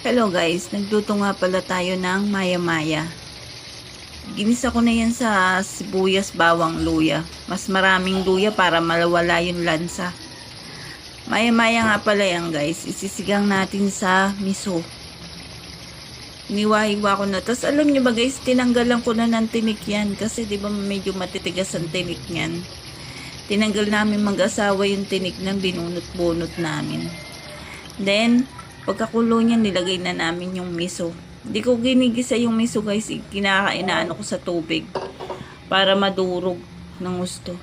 Hello guys, nagluto nga pala tayo ng maya-maya. Ginisa ko na yan sa sibuyas, bawang, luya. Mas maraming luya para malawala yung lansa. Maya-maya nga pala yan guys. Isisigang natin sa miso. Iniwahiwa ko na. Tapos alam nyo ba guys, tinanggalan ko na ng tinik yan. Kasi di ba medyo matitigas ang tinik niyan. Tinanggal namin mag-asawa yung tinik ng binunot-bunot namin. Then, pagkakulo niya, nilagay na namin yung miso. Hindi ko ginigisa yung miso guys. Kinakainaan ko sa tubig. Para madurog ng gusto.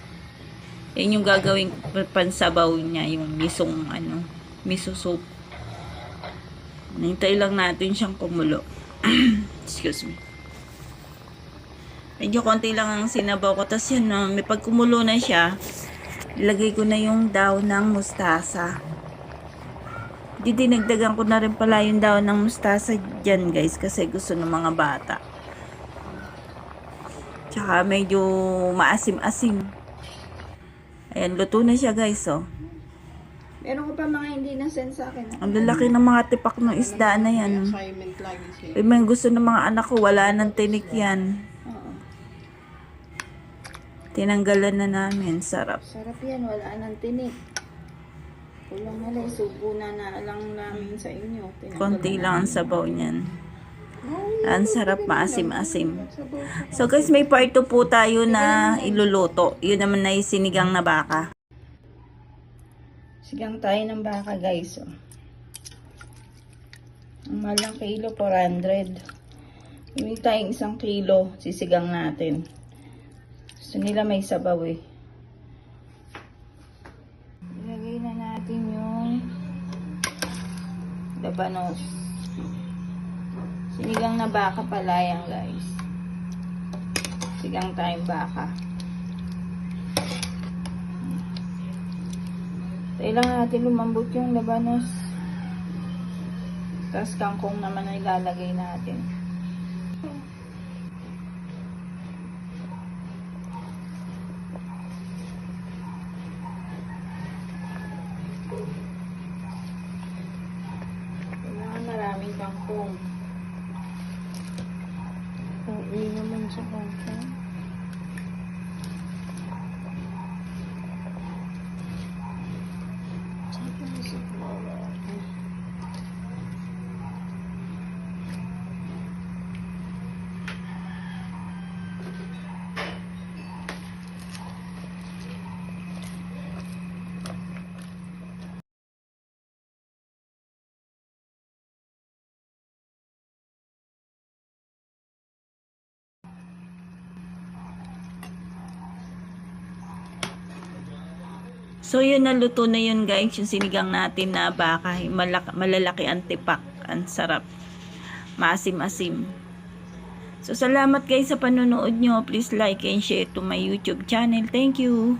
Yan yung gagawing pansabaw niya. Yung misong ano, miso soup. Nintay lang natin siyang kumulo. Excuse me. Medyo konti lang ang sinabaw ko. Tapos yun, no, may pagkumulo na siya, ilagay ko na yung daw ng mustasa. Didinagdagan ko na rin pala yung daw ng mustasa dyan guys kasi gusto ng mga bata. Tsaka medyo maasim-asim. Ayan, luto na siya guys oh. Meron ko pa mga hindi na-send sa akin. Ang lalaki ng mga tipak ng isda na yan. Eh, may gusto ng mga anak ko, wala nang tinik yan. Tinanggalan na namin, sarap. Sarap yan, wala nang tinik. Kulang na lang, subo na na lang namin sa inyo. Konti lang ang sabaw niyan. Ang sarap, maasim-asim. So guys, may part 2 po tayo na iluluto. Yun naman na yung sinigang na baka. Sigang tayo ng baka guys. Oh. Ang malang kilo, 400. Bili tayong isang kilo, sisigang natin. Gusto nila may sabaw eh. Labanos. Sinigang na baka pala yan guys. Sigang tayong baka. Kailangan natin lumambot yung labanos. Tapos kangkong naman ang ilalagay natin. Kailangan maraming kangkong. Oo, naman sa kanta. So yun naluto na yun guys, yung sinigang natin na baka, malak- malalaki ang tipak, ang sarap. Maasim-asim. So salamat guys sa panonood nyo. Please like and share to my YouTube channel. Thank you.